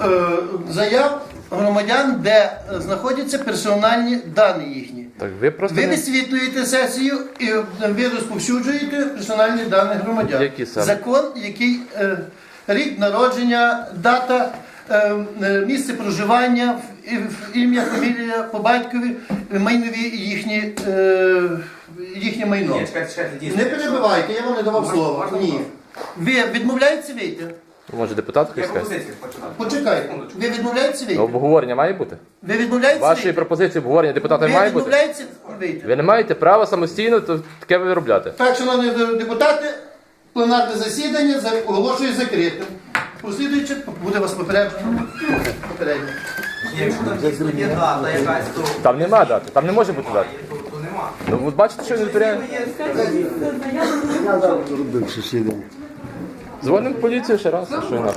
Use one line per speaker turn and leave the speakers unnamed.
е, заяв громадян, де знаходяться персональні дані їхні.
Так ви просто
Ви
не...
висвітлюєте сесію і е, ви розповсюджуєте персональні дані громадян.
Які саме?
Закон, який е, рік народження, дата, е, е, місце проживання, в- і- в- ім'я, фамілія по батькові, майнові їхні, е, їхнє майно.
Ні, чекайте, чекайте, дійсно.
Не перебивайте, я вам не давав
Можна-
слова.
можна
Ні. Ви відмовляєтеся вийти?
Може депутат
Я
хтось скаже?
пропозицію.
Почекайте. Ви відмовляєтеся вийти?
Обговорення має бути?
Ви відмовляєтеся
Ваші
вийти?
пропозиції обговорення депутата
Ви
має бути?
відмовляєтеся вийти?
Ви не маєте права самостійно то таке виробляти.
Так, шановні депутати, пленарне засідання за- оголошую закритим. Послідуючи, буде вас попереджено. Попередньо.
Якщо там дійсно є дата якась, то...
Там нема дати, там не може бути дати.
То, то нема.
Ну от бачите, що він витворяє?
Робив сусідом.
Дзвонимо Dzwonię do jeszcze raz. Jeszcze raz.